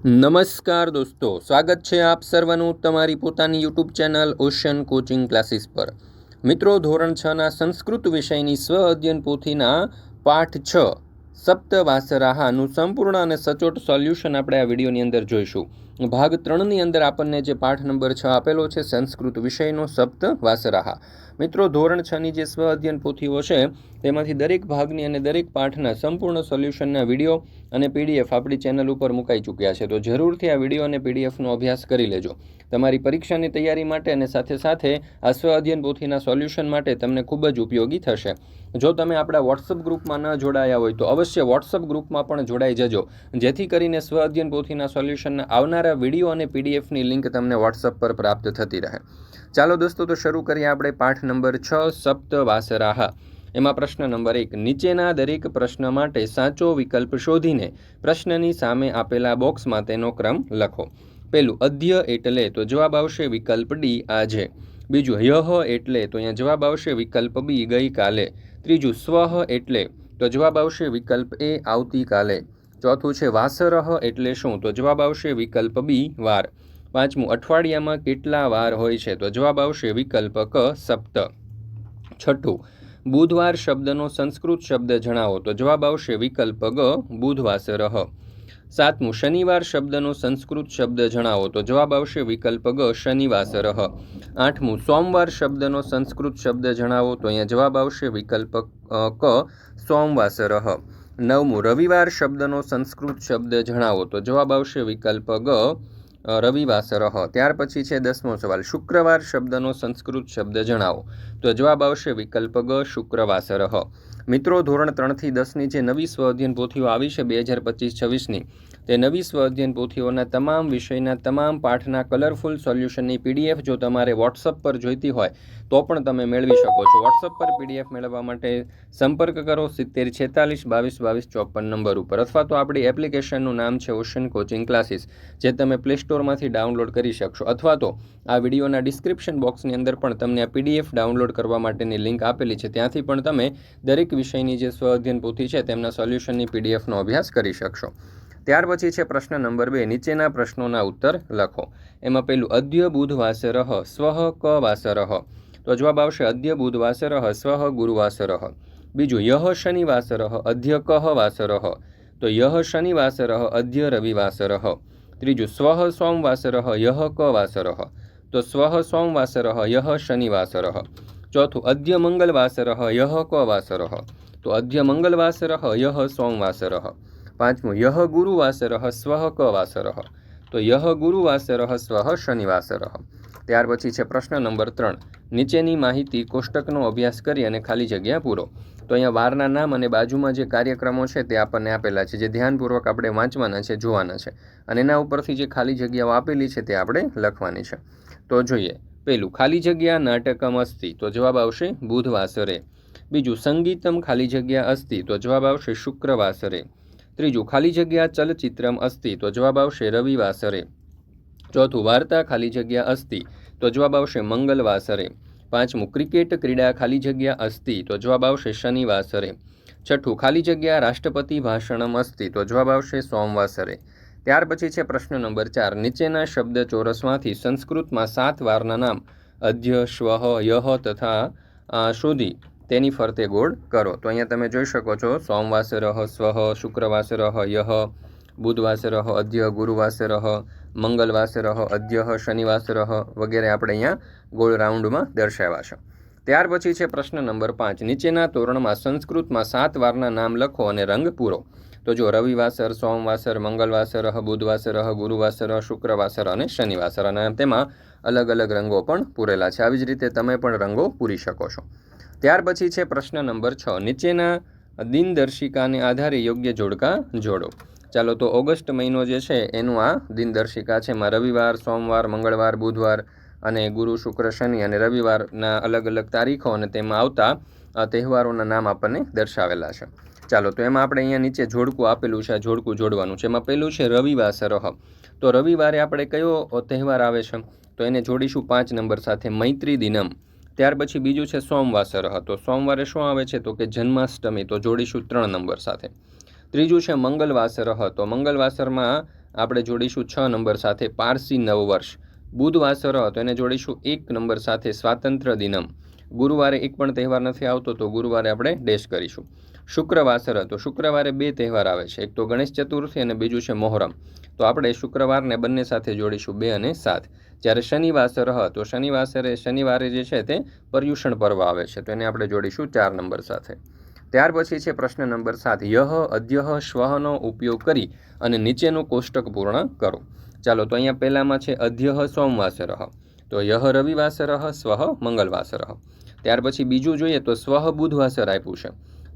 નમસ્કાર દોસ્તો, સ્વાગત છે આપ સર્વનું તમારી પોતાની YouTube channel ocean coaching classes પર. મિત્રો, ધોરણ છના સંસ્કૃત વિષયની સ્વ અધ્યયન પોથીના પાઠ છ, સપ્તવાસરાહાનું સંપૂર્ણ અને સચોટ સોલ્યુશન આપણે આ વિડીયોની અંદર જોઈશું. ભાગ ત્રણની અંદર આપણને જે પાઠ નંબર છ આપેલો છે, સંસ્કૃત વિષયનો સપ્ત વાસરાહા મિત્રો, ધોરણ છની જે સ્વ અધ્યયન પોથીઓ છે, તેમાંથી દરેક ભાગની અને દરેક પાઠના સંપૂર્ણ સોલ્યુશનના વીડિયો અને પીડીએફ આપણી ચેનલ ઉપર મુકાઈ ચૂક્યા છે. તો જરૂરથી આ વીડિયો અને પીડીએફનો અભ્યાસ કરી લેજો. તમારી પરીક્ષાની તૈયારી માટે અને સાથે સાથે આ સ્વ અધ્યયન પોથીના સોલ્યુશન માટે તમને ખૂબ જ ઉપયોગી થશે. જો તમે આપણા વોટ્સઅપ ગ્રુપમાં ન જોડાયા હોય તો અવશ્ય વોટ્સઅપ ગ્રુપમાં પણ જોડાઈ જજો. જેથી કરીને સ્વ અધ્યયન પોથીના સોલ્યુશનના આવનારા વીડિયો અને પીડીએફની લિંક તમને વોટ્સઅપ પર પ્રાપ્ત થતી રહે. ચાલો દોસ્તો, તો શરૂ કરીએ આપણે પાઠ નંબર છ, સપ્ત વાસરાહા. એમાં પ્રશ્ન નંબર એક, નીચેના દરેક પ્રશ્ન માટે સાચો વિકલ્પ શોધીને પ્રશ્નની સામે આપેલા બોક્સમાં તેનો ક્રમ લખો. પહેલું અધ્ય એટલે, તો જવાબ આવશે વિકલ્પ ડી, આજે. બીજું, યહ એટલે, તો અહીંયા જવાબ આવશે વિકલ્પ બી, ગઈકાલે. ત્રીજું, સ્વહ એટલે, તો જવાબ આવશે વિકલ્પ એ, આવતીકાલે. ચોથું છે, વાસરહ એટલે શું, તો જવાબ આવશે વિકલ્પ બી, વાર. પાંચમું, અઠવાડિયામાં કેટલા વાર હોય છે? તો જવાબ આવશે વિકલ્પ ક સપ્ત. છઠ્ઠું, બુધવાર શબ્દનો સંસ્કૃત શબ્દ જણાવો. તો જવાબ આવશે વિકલ્પ ગ બુધવાસરહ સાતમું, શનિવાર શબ્દનો સંસ્કૃત શબ્દ જણાવો. તો જવાબ આવશે વિકલ્પ ગ શનિવાસરહ આઠમું, સોમવાર શબ્દનો સંસ્કૃત શબ્દ જણાવો. તો અહીંયા જવાબ આવશે વિકલ્પ ક સોમવાસરહ નવમું, રવિવાર શબ્દનો સંસ્કૃત શબ્દ જણાવો. તો જવાબ આવશે વિકલ્પ ગ રવિવાસરહ ત્યાર પછી છે દસમો સવાલ. શુક્રવાર શબ્દનો સંસ્કૃત શબ્દ જણાવો. તો જવાબ આવશે વિકલ્પ ગ શુક્રવાસરહ મિત્રો, ધોરણ ત્રણથી દસની જે નવી સ્વ અધ્યયન પોથીઓ આવી છે, બે હજાર પચીસ છવ્વીસની. તે નવી સ્વ અધ્યયન પોથીઓના તમામ વિષયના તમામ પાઠના કલરફુલ સોલ્યુશનની પીડીએફ જો તમારે વોટ્સઅપ પર જોઈતી હોય, તો પણ તમે મેળવી શકો છો. વોટ્સઅપ પર પીડીએફ મેળવવા માટે સંપર્ક કરો સિત્તેર છેતાલીસ બાવીસ બાવીસ ચોપન નંબર ઉપર. અથવા તો આપણી એપ્લિકેશનનું નામ છે ઓશન કોચિંગ ક્લાસીસ જે તમે પ્લે સ્ટોરમાંથી ડાઉનલોડ કરી શકશો. અથવા તો આ વિડીયોના ડિસ્ક્રિપ્શન બોક્સની અંદર પણ તમને આ પીડીએફ ડાઉનલોડ કરવા માટેની લિંક આપેલી છે. ત્યાંથી પણ તમે દરેક વિષયની જે સ્વ અધ્યયન પોથી છે, તેમના સોલ્યુશનની પીડીએફનો અભ્યાસ કરી શકશો. ત્યાર પછી છે પ્રશ્ન નંબર બે, નીચેના પ્રશ્નોના ઉત્તર લખો. એમાં પહેલું, અદ્ય બુધ વાસરહ સ્વહ ક વાસરહ તો જવાબ આવશે, અદ્ય બુધ વાસરહ સ્વહ ગુરુવાસરહ બીજું યહ શનિવાસરહ અધ્ય કહ વાસરહ તો યહ શનિવાસરહ અધ્ય રવિવાસરહ ત્રીજું સ્વહ સોમવાસરહ યહ ક વાસરહ તો સ્વહ સોમવાસરહ યહ શનિવાસરહ ચોથું, અદ્ય મંગલવાસરહ યહ ક વાસરહ તો અદ્ય મંગલવાસરહ યહ સોમવાસરહ પાંચમું, યહ ગુરુવાસરહ સ્વહ ક વાસરહ તો યહ ગુરુવાસરહ સ્વહ શનિવાસરહ ત્યાર પછી છે પ્રશ્ન નંબર ત્રણ. નીચેની માહિતી કોષ્ટકનો અભ્યાસ કરી અને ખાલી જગ્યા પૂરો. તો અહીંયા વારના નામ અને બાજુમાં જે કાર્યક્રમો છે તે આપણને આપેલા છે, જે ધ્યાનપૂર્વક આપણે વાંચવાના છે, જોવાના છે. અને એના ઉપરથી જે ખાલી જગ્યાઓ આપેલી છે તે આપણે લખવાની છે. તો જોઈએ, પહેલું, ખાલી જગ્યા નાટકમ અસ્તિ. તો જવાબ આવશે, બુધવાસરે. બીજું, સંગીતમ ખાલી જગ્યા અસ્તિ. તો જવાબ આવશે, શુક્રવાસરે. ત્રીજું, ખાલી જગ્યા ચલચિત્રમ અસ્તિ, તો જવાબ આવશે રવિવાસરે. ચોથું, વાર્તા ખાલી જગ્યા અસ્તિ, તો જવાબ આવશે મંગલવાસરે. પાંચમું, ક્રિકેટ ક્રીડા ખાલી જગ્યા અસ્તિ, તો જવાબ આવશે શનિવાસરે. છઠ્ઠું, ખાલી જગ્યા રાષ્ટ્રપતિ ભાષણમ અસ્તિ, તો જવાબ આવશે સોમવાસરે. ત્યાર પછી છે પ્રશ્ન નંબર ચાર, નીચેના શબ્દ ચોરસમાંથી સંસ્કૃતમાં સાત વારના નામ અધ્ય શ્વહ યહ તથા શોધી. તેની ફરતે ગોળ કરો. તો અહીંયા તમે જોઈ શકો છો સોમવાસરહ સ્વહ શુક્રવાસરહ યહ, બુધવાસે રહ, અધ્ય રહ અધ્યઃ, શનિવાસ રહ વગેરે આપણે અહીંયા ગોળ રાઉન્ડમાં દર્શાવ્યા છે. ત્યાર પછી છે પ્રશ્ન નંબર પાંચ. નીચેના તોરણમાં સંસ્કૃતમાં સાત વારના નામ લખો અને રંગ પૂરો. તો જો રવિવાસર સોમવાસર મંગલવાસરહ બુધવાસર ગુરુવાસર શુક્રવાસર અને શનિવાસર અને તેમાં અલગ અલગ રંગો પણ પૂરેલા છે. આવી જ રીતે તમે પણ રંગો પૂરી શકો છો. ત્યાર પછી છે પ્રશ્ન નંબર છ. નીચેના દિનદર્શિકાને આધારે યોગ્ય જોડકા જોડો. ચાલો તો ઓગસ્ટ મહિનો જે છે એનું આ દિનદર્શિકા છે. એમાં રવિવાર, સોમવાર, મંગળવાર, બુધવાર અને ગુરુ, શુક્ર, શનિ અને રવિવારના અલગ અલગ તારીખો અને તેમાં આવતા તહેવારોના નામ આપણને દર્શાવેલા છે. ચાલો તો એમાં આપણે અહીંયા નીચે જોડકું આપેલું છે. આ જોડકું જોડવાનું છે. એમાં પહેલું છે રવિવાર સરહ તો રવિવારે આપણે કયો તહેવાર આવે છે? તો એને જોડીશું પાંચ નંબર સાથે. મૈત્રી દિનમ. ત્યાર પછી બીજું છે સોમવાસર હતો. સોમવારે શું આવે છે તો કે જન્માષ્ટમી, તો જોડીશું ત્રણ નંબર સાથે. ત્રીજું છે મંગલવાસર હતો. મંગલવાસરમાં આપણે જોડીશું છ નંબર સાથે પારસી નવવર્ષ. બુધવાસર હતો. એને જોડીશું એક નંબર સાથે સ્વાતંત્ર્ય દિનમ. ગુરુવારે એક પણ તહેવાર નથી આવતો તો ગુરુવારે આપણે ડેશ કરીશું. શુક્રવાસર તો શુક્રવારે બે તહેવાર આવે છે. એક તો ગણેશ ચતુર્થી અને બીજું છે મોહરમ. તો આપણે શુક્રવારને બંને સાથે જોડીશું બે અને સાત. જ્યારે શનિવાસર હ, તો શનિવાસરે શનિવારે જે છે તે પર્યુષણ પર્વ આવે છે. તો એને આપણે જોડીશું ચાર નંબર સાથે. ત્યાર પછી છે પ્રશ્ન નંબર સાત. યહ, અદ્યહ, શ્વહનો ઉપયોગ કરી અને નીચેનું કોષ્ટક પૂર્ણ કરો. ચાલો, તો અહીંયા પહેલામાં છે અધ્યહ સોમવાસર તો યહ, રવિવાસર સ્વહ મંગલવાસર ત્યાર પછી બીજું જોઈએ તો સ્વહ બુધવાસર આપ્યું છે.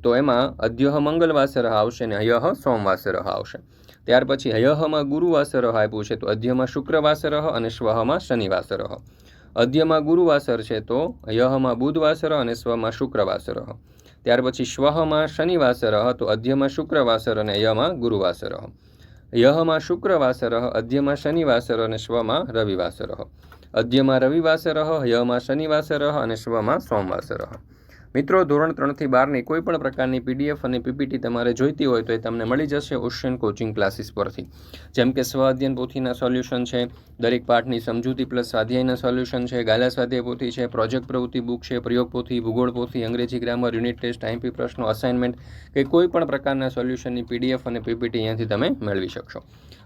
તો એમાં અધ્યહ મંગલવાસર આવશે ને હયહ સોમવાસરહ આવશે. ત્યાર પછી હયહમાં ગુરુવાસરહ આપ્યું છે, તો અધ્યમાં શુક્રવાસરહ અને શ્વહમાં શનિવાસરહ અધ્યમાં ગુરુવાસર છે, તો યહમાં બુધવાસર અને સ્વમાં શુક્રવાસર. ત્યાર પછી શ્વહમાં શનિવાસર, તો અધ્યમાં શુક્રવાસર અને યમાં ગુરુવાસર. યહમાં શુક્રવાસર અધ્યમાં શનિવાસર અને શ્વમાં રવિવાસર. અધ્યમાં રવિવાસર યમાં શનિવાસર અને શ્વમાં સોમવાસર. મિત્રો, ધોરણ ત્રણથી બારની કોઈ પણ પ્રકારની પીડીએફ અને પીપીટી તમારે જોઈતી હોય તો એ તમને મળી જશે ઓશિયન કોચિંગ ક્લાસીસ પરથી. જેમ કે સ્વાધ્યન પોથીના સોલ્યુશન છે, દરેક પાઠની સમજૂતી પ્લસ સ્વાધ્યાયના સોલ્યુશન છે, ગાલા સ્વાધ્યાય પોથી છે, પ્રોજેક્ટ પ્રવૃત્તિ બુક છે, પ્રયોગ પોથી, ભૂગોળ પોથી, અંગ્રેજી ગ્રામર, યુનિટ ટેસ્ટ આઈમ્પી પ્રશ્નો, અસાઇનમેન્ટ કે કોઈ પણ પ્રકારના સોલ્યુશનની પીડીએફ અને પીપીટી અહીંયાથી તમે મેળવી શકશો.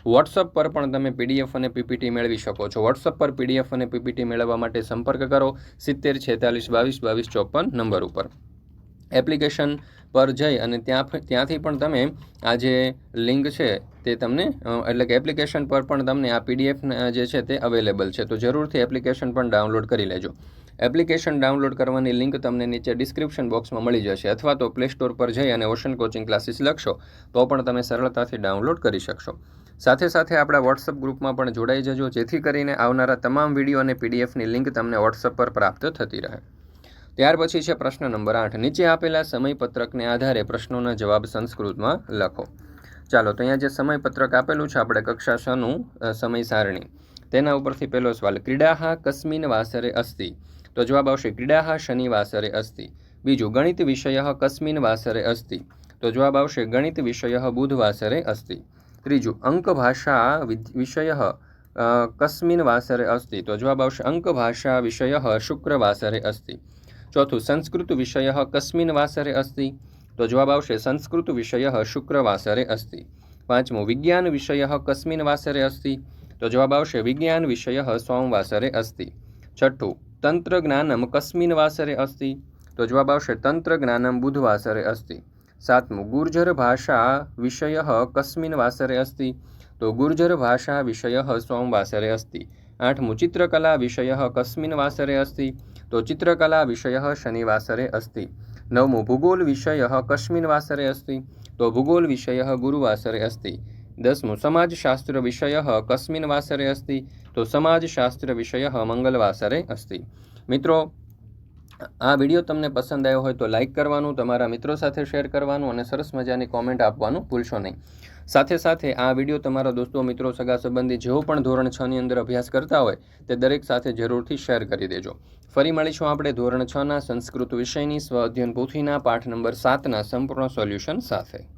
વોટ્સઅપ પર પણ તમે પીડીએફ અને પીપીટી મેળવી શકો છો. વોટ્સઅપ પર પીડીએફ અને પીપીટી મેળવવા માટે સંપર્ક કરો સિત્તેર છેતાલીસ બાવીસ બાવીસ ચોપન નંબર ઉપર. એપ્લિકેશન પર જઈ અને ત્યાં ત્યાંથી પણ તમે આ જે લિંક છે તે તમને એટલે કે એપ્લિકેશન પર પણ તમને આ પીડીએફ જે છે તે અવેલેબલ છે. તો જરૂરથી એપ્લિકેશન પણ ડાઉનલોડ કરી લેજો. એપ્લિકેશન ડાઉનલોડ કરવાની લિંક તમને નીચે ડિસ્ક્રિપ્શન બોક્સમાં મળી જશે. અથવા તો પ્લે સ્ટોર પર જઈ અને ઓશન કોચિંગ ક્લાસીસ લખશો, તો પણ તમે સરળતાથી ડાઉનલોડ કરી શકશો. સાથે સાથે આપણા વોટ્સઅપ ગ્રુપમાં પણ જોડાઈ જજો, જેથી કરીને આવનારા તમામ વીડિયો અને પીડીએફની લિંક તમને વોટ્સઅપ પર પ્રાપ્ત થતી રહે. ત્યાર પછી છે પ્રશ્ન નંબર આઠ. નીચે આપેલા સમયપત્રકને આધારે પ્રશ્નોના જવાબ સંસ્કૃતમાં લખો. ચાલો, તો અહીંયા જે સમયપત્રક આપેલું છે, આપણે કક્ષા છનું સમય સારણી તેના ઉપરથી પહેલો સવાલ ક્રીડા કસ્મિન વાસરે અસ્તિ? તો જવાબ આવશે ક્રીડા શનિવાસરે અસ્તિ. બીજું, ગણિત વિષય કસ્મિન વાસરે અસ્તિ? તો જવાબ આવશે, ગણિત વિષય બુધવાસરે અસ્તિ. ત્રીજું અંકભાષા વિષય કસ્મિન વાસરે અસ્તિ તો જવાબ આવશે અંકભાષા વિષય શુક્રવાસરે અસ્તિ ચોથું સંસ્કૃત વિષય કસ્મિન વાસરે અસ્તિ તો જવાબ આવશે સંસ્કૃત વિષય શુક્રવાસરે અસ્તિ પાંચમું વિજ્ઞાન વિષય કસ્મિન વાસરે અસ્તિ તો જવાબ આવશે વિજ્ઞાન વિષય સોમવાસરે અસ્તિ છઠ્ઠું તંત્ર જ્ઞાનમ કસ્મિન વાસરે અસ્તિ તો જવાબ આવશે તંત્ર જ્ઞાનમ બુધવાસરે અસ્તિ સાતમું ગુર્જર ભાષા વિષય કસ્મિન વાસરે અસ્તિ તો ગુર્જર ભાષા વિષય સોમવાસરે અસ્તિ આઠમું ચિત્રકલા વિષય કસ્મિન વાસરે અસ્તિ તો ચિત્રકલા વિષય શનિવાસરે અસ્તિ નવમું ભૂગોલ વિષય કસ્મિન વાસરે અસ્તિ તો ભૂગોલ વિષય ગુરુવાસરે અસ્તિ દસમું સમાજશાસ્ત્ર વિષય કસ્મિન વાસરે અસ્તિ તો સમાજશાસ્ત્ર વિષય મંગલવાસરે અસ્તિ મિત્રો આ વીડિયો તમને પસંદ આવ્યો હોય તો લાઇક કરવાનું, તમારા મિત્રો સાથે શેર કરવાનું અને સરસ મજાની કોમેન્ટ આપવાનું ભૂલશો નહીં. સાથે સાથે આ વીડિયો તમારા દોસ્તો, મિત્રો, સગા સંબંધી જેઓ પણ ધોરણ છની અંદર અભ્યાસ કરતા હોય તે દરેક સાથે જરૂરથી શેર કરી દેજો. ફરી મળીશું આપણે ધોરણ છના સંસ્કૃત વિષયની સ્વ અધ્યયન પોથીના પાઠ નંબર સાતના સંપૂર્ણ સોલ્યુશન સાથે.